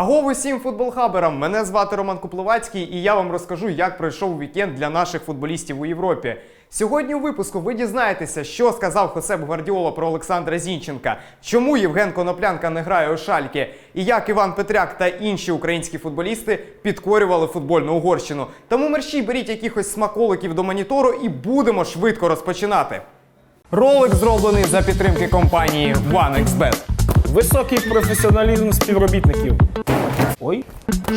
Агов усім футболхаберам! Мене звати Роман Купловацький, і я вам розкажу, як пройшов вікенд для наших футболістів у Європі. Сьогодні у випуску ви дізнаєтеся, що сказав Хосеп Гвардіола про Олександра Зінченка, чому Євген Коноплянка не грає у Шальки, і як Іван Петряк та інші українські футболісти підкорювали футбольну Угорщину. Тому мерщій беріть якихось смаколиків до монітору і будемо швидко розпочинати. Ролик зроблений за підтримки компанії OneXBet. Високий професіоналізм співробітників. Ой,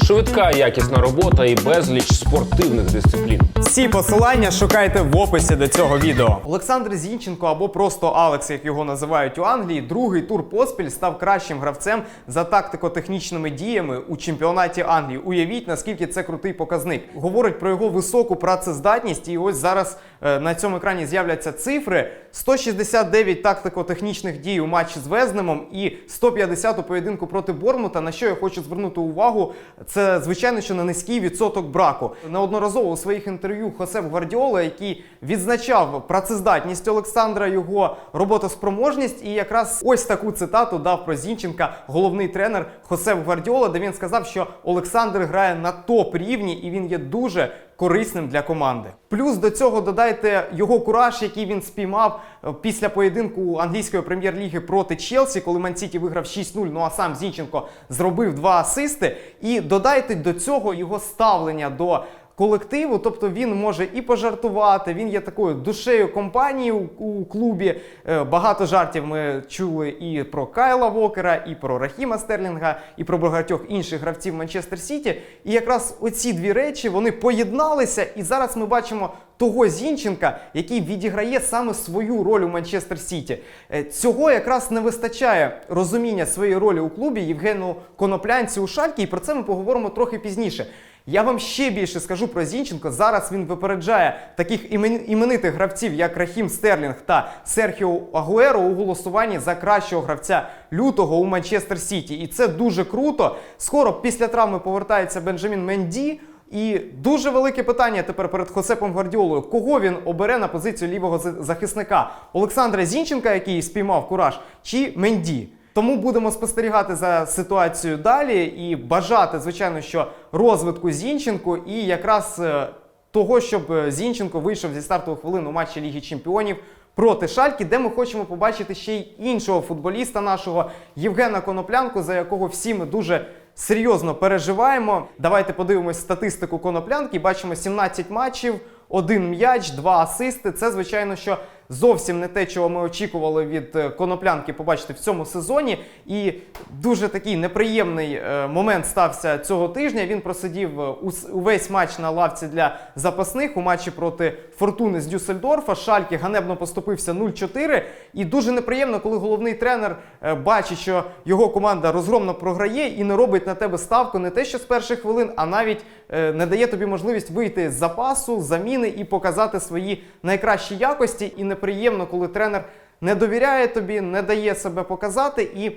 Швидка якісна робота і безліч спортивних дисциплін. Всі посилання шукайте в описі до цього відео. Олександр Зінченко або просто Алекс, як його називають у Англії, другий тур поспіль став кращим гравцем за тактико-технічними діями у чемпіонаті Англії. Уявіть, наскільки це крутий показник. Говорить про його високу працездатність, і ось зараз е, на цьому екрані з'являться цифри: 169 тактико-технічних дій у матчі з Везнемом і 150 у поєдинку проти Бормута. На що я хочу звернути увагу, це звичайно, що на низький відсоток браку. Неодноразово у своїх інтерв'ю Хосеп Гвардіола, який відзначав працездатність Олександра, його роботоспроможність, і якраз ось таку цитату дав про Зінченка головний тренер Хосеп Гвардіола, де він сказав, що Олександр грає на топ рівні і він є дуже корисним для команди. Плюс до цього додайте його кураж, який він спіймав е, після поєдинку англійської прем'єр-ліги проти Челсі, коли Ман-Сіті виграв 6-0, ну а сам Зінченко зробив два асисти. І додайте до цього його ставлення до колективу, тобто він може і пожартувати, він є такою душею компанії у, клубі. Е, Багато жартів ми чули і про Кайла Вокера, і про Рахіма Стерлінга, і про багатьох інших гравців Манчестер Сіті. І якраз оці дві речі вони поєдналися, і зараз ми бачимо. Того Зінченка, який відіграє саме свою роль у Манчестер Сіті, Е, цього якраз не вистачає розуміння своєї ролі у клубі Євгену Коноплянці у Шалькі, і про це ми поговоримо трохи пізніше. Я вам ще більше скажу про Зінченко. Зараз він випереджає таких імен- іменитих гравців, як Рахім Стерлінг та Серхіо Агуеро у голосуванні за кращого гравця лютого у Манчестер Сіті. І це дуже круто. Скоро після травми повертається Бенджамін Менді. І дуже велике питання тепер перед Хосепом Гвардіолою. Кого він обере на позицію лівого захисника? Олександра Зінченка, який спіймав кураж, чи Менді? Тому будемо спостерігати за ситуацією далі і бажати, звичайно, що розвитку Зінченку і якраз е, того, щоб е, Зінченко вийшов зі стартових хвилин у матчі Ліги Чемпіонів проти Шальки, де ми хочемо побачити ще й іншого футболіста нашого Євгена Коноплянку, за якого всі ми дуже серйозно переживаємо. Давайте подивимось статистику Коноплянки. Бачимо 17 матчів, один м'яч, два асисти. Це, звичайно, що зовсім не те, чого ми очікували від е, Коноплянки побачити в цьому сезоні. І дуже такий неприємний е, момент стався цього тижня. Він просидів е, увесь матч на лавці для запасних у матчі проти Фортуни з Дюссельдорфа. Шальки ганебно поступився 0-4. І дуже неприємно, коли головний тренер бачить, що його команда розгромно програє і не робить на тебе ставку не те, що з перших хвилин, а навіть не дає тобі можливість вийти з запасу, заміни і показати свої найкращі якості. І неприємно, коли тренер не довіряє тобі, не дає себе показати. І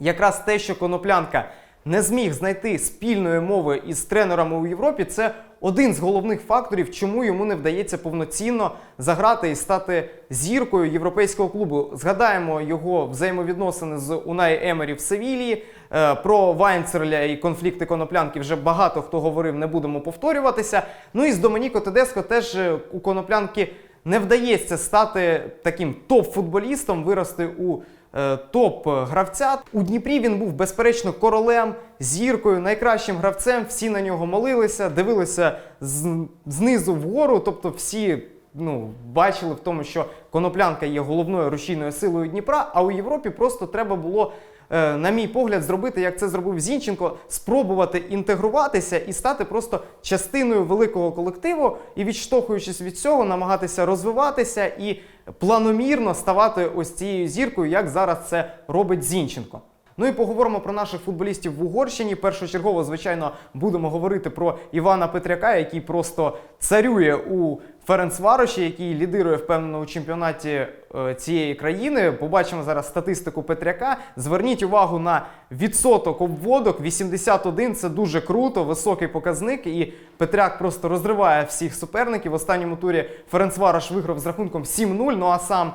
якраз те, що Коноплянка не зміг знайти спільної мови із тренерами у Європі, це один з головних факторів, чому йому не вдається повноцінно заграти і стати зіркою європейського клубу. Згадаємо його взаємовідносини з Унай Емері в Севілії. Е, Про Вайнцерля і конфлікти коноплянки вже багато хто говорив, не будемо повторюватися. Ну і з Домініко Тедеско теж е, у коноплянки не вдається стати таким топ-футболістом, вирости у е, топ-гравця. У Дніпрі він був безперечно королем, зіркою, найкращим гравцем. Всі на нього молилися, дивилися з- знизу вгору. Тобто, всі ну, бачили в тому, що коноплянка є головною рушійною силою Дніпра. А у Європі просто треба було. Е, На мій погляд, зробити, як це зробив Зінченко, спробувати інтегруватися і стати просто частиною великого колективу, і відштовхуючись від цього, намагатися розвиватися і планомірно ставати ось цією зіркою, як зараз це робить Зінченко. Ну і поговоримо про наших футболістів в Угорщині. Першочергово, звичайно, будемо говорити про Івана Петряка, який просто царює у Ференцвароші, який лідирує впевнено у чемпіонаті е, цієї країни. Побачимо зараз статистику Петряка. Зверніть увагу на відсоток обводок. 81 це дуже круто, високий показник. І Петряк просто розриває всіх суперників. В останньому турі Ференцварош виграв з рахунком 7-0. Ну а сам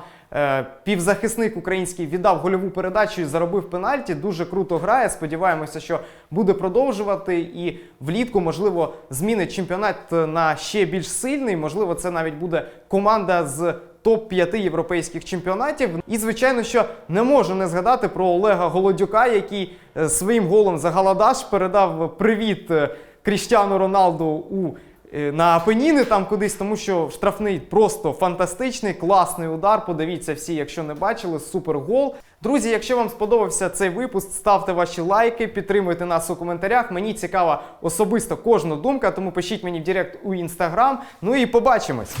Півзахисник український віддав гольову передачу і заробив пенальті. Дуже круто грає. Сподіваємося, що буде продовжувати. І влітку, можливо, змінить чемпіонат на ще більш сильний. Можливо, це навіть буде команда з топ-5 європейських чемпіонатів. І звичайно, що не можу не згадати про Олега Голодюка, який е, своїм голом за Галадаш передав привіт е, Кріштіану Роналду у. Е, На Апеніни там кудись, тому що штрафний просто фантастичний, класний удар. Подивіться всі, якщо не бачили, супер гол. Друзі, якщо вам сподобався цей випуск, ставте ваші лайки, підтримуйте нас у коментарях. Мені цікава особисто кожна думка, тому пишіть мені в Директ у інстаграм. Ну і побачимось.